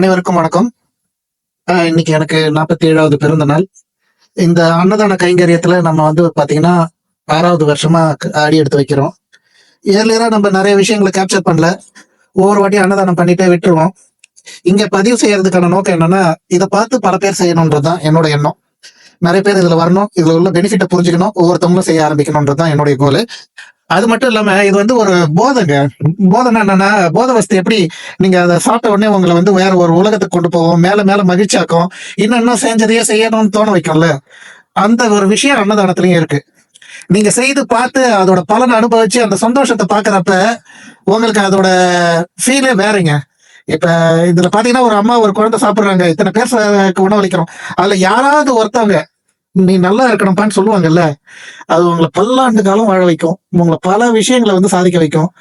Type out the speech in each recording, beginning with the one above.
அனைவருக்கும் வணக்கம். ஆஹ் இன்னைக்கு எனக்கு நாற்பத்தி ஏழாவது பிறந்த நாள். இந்த அன்னதான கைங்கரியத்துல நம்ம வந்து பாத்தீங்கன்னா ஆறாவது வருஷமா அடி எடுத்து வைக்கிறோம். ஏர்லியரா நம்ம நிறைய விஷயங்களை கேப்சர் பண்ணல. ஒவ்வொரு வாட்டியும் அன்னதானம் பண்ணிட்டே விட்டுருவோம். இங்க பதிவு செய்யறதுக்கான நோக்கம் என்னன்னா இதை பார்த்து பல பேர் செய்யணும்ன்றதுதான் என்னோட எண்ணம். நிறைய பேர் இதுல வரணும் இதுல உள்ள பெனிஃபிட்டை புரிஞ்சுக்கணும் ஒவ்வொருத்தவங்களும் செய்ய ஆரம்பிக்கணும்ன்றதுதான் என்னுடைய கோல் அது மட்டும் இல்லாம இது வந்து ஒரு போதைங்க. போதைன்னா என்னன்னா போதை வசதி எப்படி நீங்க அதை சாப்பிட்ட உடனே உங்களை வந்து வேற ஒரு உலகத்துக்கு கொண்டு போவோம் மேல மேல மகிழ்ச்சியாக்கும். இன்னும் இன்னும் செஞ்சதையே செய்யணும்னு தோண வைக்கும்ல. அந்த ஒரு விஷயம் அன்னதானத்திலயும் இருக்கு. நீங்க செய்து பார்த்து அதோட பலனை அனுபவிச்சு அந்த சந்தோஷத்தை பாக்குறப்ப உங்களுக்கு அதோட ஃபீலே வேறங்க. இப்ப இதுல பாத்தீங்கன்னா ஒரு அம்மா ஒரு குழந்தை சாப்பிடுறாங்க. இத்தனை பேர் உணவளிக்கிறோம். அதுல யாராவது ஒருத்தவங்க நீ நல்லா இருக்கணும்ப்பான்னு சொல்லுவாங்கல்ல அது உங்களை பல்லாண்டு காலம் வாழ வைக்கும். உங்களை பல விஷயங்களை வந்து சாதிக்க வைக்கும்.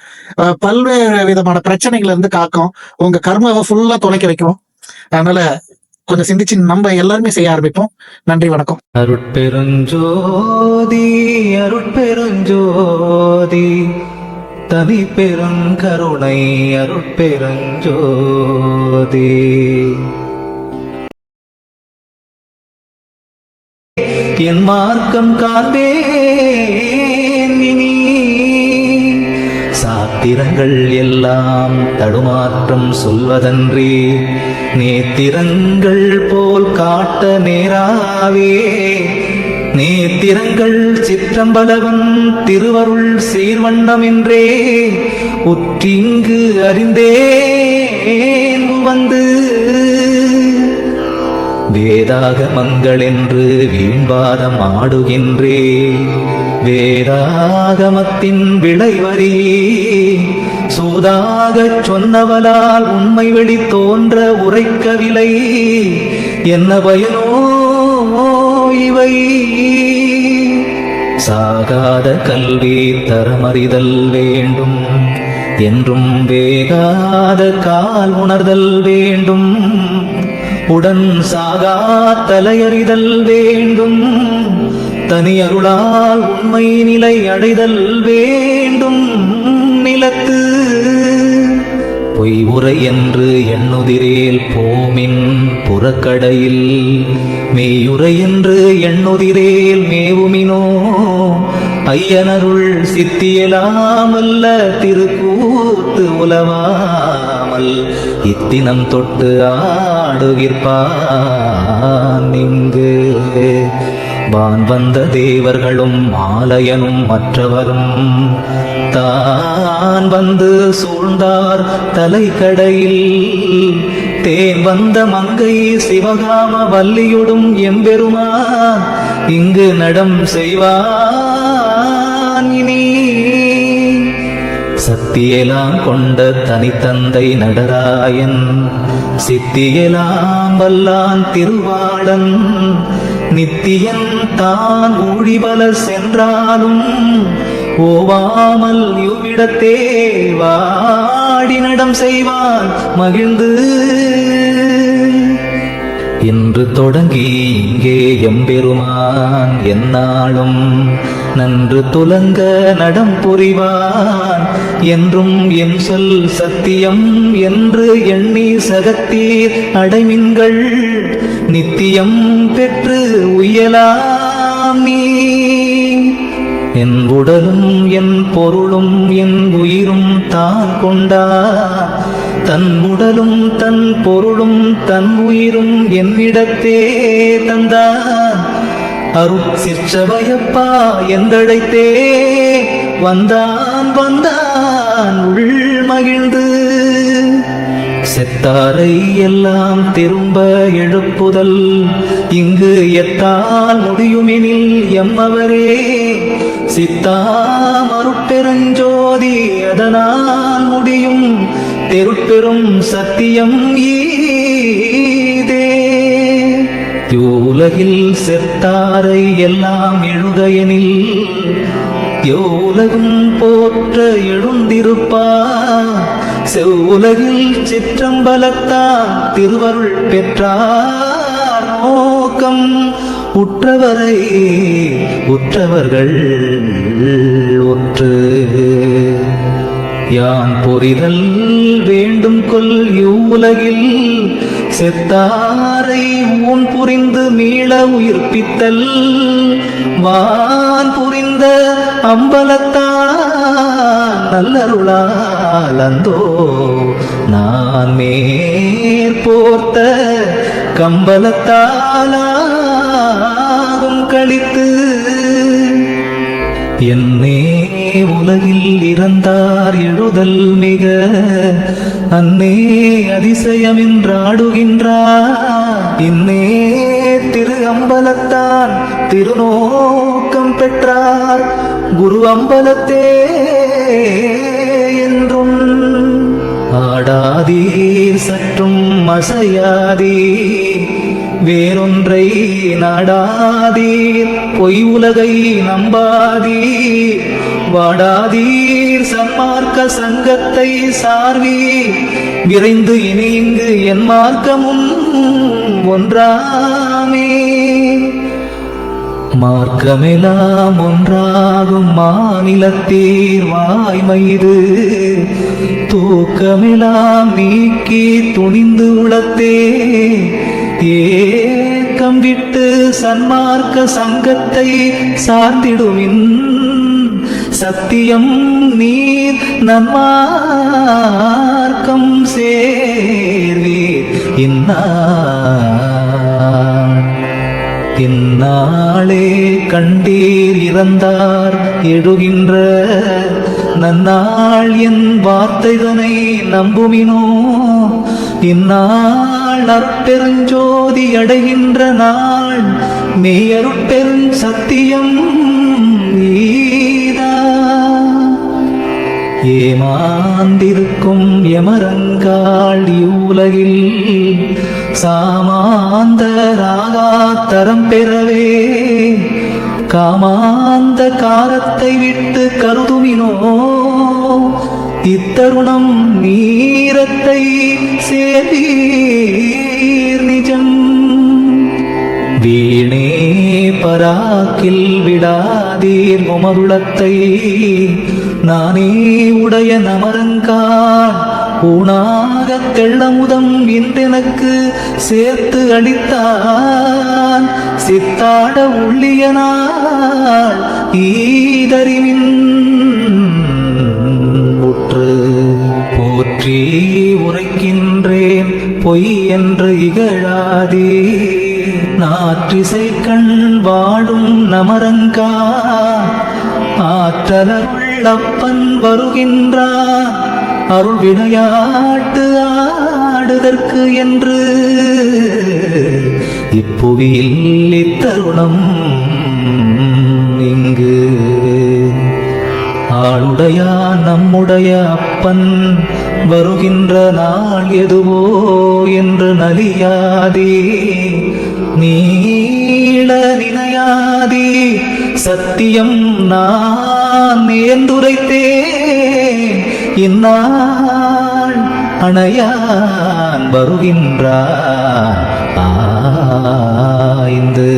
பல்வேறு விதமான பிரச்சனைகளை இருந்து காக்கும். உங்க கர்மாவை ஃபுல்லா துளைக்க வைக்கும். அதனால கொஞ்சம் சிந்திச்சு நம்ம எல்லாருமே செய்ய ஆரம்பிப்போம். நன்றி வணக்கம். அருட்பெருஞ்சோதி அருட்பெருஞ்சோதி தனி பெருங்கருணை அருட்பெருஞ்சோதி. என் மார்க்கம் காண்பேன். சாத்திரங்கள் எல்லாம் தடுமாற்றம் சொல்வதன்றி நேத்திரங்கள் போல் காட்ட நேராவே. நேத்திரங்கள் சிற்றம்பலவன் திருவருள் சீர்வண்ணம் என்றே உற்றிங்கு அறிந்தேன். வந்து வேதாகமங்கள் என்று வீண்பாதம் ஆடுகின்றே. வேதாகமத்தின் விளைவரி. சூதாகச் சொன்னவளால் உண்மை வெளி தோன்ற உரைக்கவில்லை. என்ன பயனோ இவை? சாகாத கல்வி தரமறிதல் வேண்டும். என்றும் வேகாத கால் உணர்தல் வேண்டும். உடன் சாகா தலையறிதல் வேண்டும். தனி அருளால் உண்மை நிலை அடைதல் வேண்டும். நிலத்து பொய் உரை என்று எண்ணுதிரேல் போமின் புறக்கடையில். மேயுரை என்று எண்ணுதிரேல் மேவுமினோ. ஐயனருள் சித்தியலாமல்ல திருக்கூத்து உலவாமல். இத்தினம் தொட்டு ஆடுகிற்பான் இங்கு. வான் வந்த தேவர்களும் ஆலயனும் மற்றவரும் தான் வந்து சூழ்ந்தார் தலைக்கடையில். தேன் வந்த மங்கை சிவகாம வல்லியுடும் எம்பெருமா இங்கு நடம் செய்வான் இனி. சக்தியெல்லாம் கொண்ட தனித்தந்தை நடராயன் சித்தியெல்லாம் வல்லான் திருவாளன் நித்தியன் தான் ஊழிபல சென்றாலும் ஓவாமல் இவ்விடத்தே வாடி நடம் செய்வான் மகிழ்ந்து இன்று தொடங்கி இங்கே எம்பெருமான் எந்நாளும் நன்று துலங்க நடம் புரிவான். என்றும் என் சொல் சத்தியம் என்று எண்ணி சகத்தீர் அடைமின்கள். நித்தியம் பெற்று உயலாம் நீ. என் உடலும் என் பொருளும் என் உயிரும் தான் கொண்டார் தன் உடலும் தன் பொருளும் தன் உயிரும் என்னிடத்தே தந்தான் அருட் என்றழைத்தே வந்தான் வந்தான் உள் மகிழ்ந்து. செத்தாரை எல்லாம் திரும்ப எழுப்புதல். இங்கு எத்தால் முடியுமெனில் எம்மவரே சித்தாமருட்பெருஞ்சோதி அதனால் முடியும். தெருப்பெரும் சத்தியம் ஈதே. யோலகில் செத்தாரை எல்லாம் எழுகையனில் யோலகும் போற்ற எழுந்திருப்பார் செவ்வுலகில் சிற்றம்பலத்தா திருவருள் பெற்றார் நோக்கம் உற்றவரை உற்றவர்கள் ஒற்று. யான் பொறிதல் வேண்டும் கொல் இவ்வுலகில் செத்தாரை ஊன் புரிந்து மீள உயிர்ப்பித்தல். வான் புரிந்த அம்பலத்தான் நல்லருளாலந்தோ நான் மேற்போர்த்த கம்பலத்தாலாகும் கழித்து என்னே உலகில் இறந்தார் எழுதல் மிக அன்னே அதிசயமென்றாடுகின்றார். இன்னே திரு அம்பலத்தான் திருநோக்கம் பெற்றார். குரு அம்பலத்தே என்றும் ஆடாதீர் சற்றும் அசையாதீர். வேறொன்றை நாடாதீர். பொய் உலகை நம்பாதீர். வாடாதீர் சன்மார்க்க சங்கத்தை சார்வீர். விரைந்து இணைந்து என் மார்க்கமும் ஒன்றாமே. மார்க்கமெல்லாம் ஒன்றாகும் மாநிலத்தீர் வாய்மைது தூக்கமெல்லாம் நீக்கி துணிந்து உளத்தே. ஏக்கம் விட்டு சன்மார்க்க சங்கத்தை சார்ந்திடுமின். சத்தியம் நீர் நன்மார்க்கம் சேர்வீர். இன்னா இந்நாளே கண்டீர் இறந்தார் எழுகின்ற நன்னாள் என் வார்த்தைதனை நம்புமினோ? இந்நாள் அற்பெருஞ்சோதி அடைகின்ற நாள் மெய்யருட்பெருஞ் சத்தியம் ஈதா ஏமாந்திருக்கும் எமரங்காள் இவ்வுலகில் சாமாந்தராகாத்தரம் பெறவே காமாந்த காரத்தை விட்டு கருதுமினோ இத்தருணம் நீரத்தை சேதீர் வீணே பராக்கில் விடாதீர் உமருளத்தை. நானே உடைய நமரங்கான் ஊனாக தெள்ளமுதம் இன்றெனக்கு சேர்த்து அளித்தான். சித்தாட உள்ளியனாள் ஈதறிவின் உற்று போற்றி உரைக்கின்றேன் பொய் என்று இகழாதே நாற்றிசை கண் வாழும் நமரங்கா ஆற்றலருள் வருகின்றார் அருள் விளையாட்டு ஆடுதற்கு என்று. இப்புவியில் இத்தருணம் இங்கு. ஆளுடையா நம்முடைய அப்பன் வருகின்ற நாள் எதுவோ என்று நலியாதே. நீள நினையாதே சத்தியம் நான் நேர்ந்துரைத்தேன். இந்நாள் அணையான் வருகின்றான் ஆய்ந்து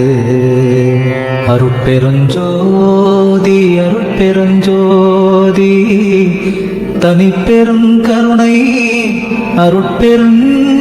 அருட்பெருஞ்சோதி அருட்பெருஞ்சோதி தனிப்பெரும் கருணை அருட்பெருஞ்சோதி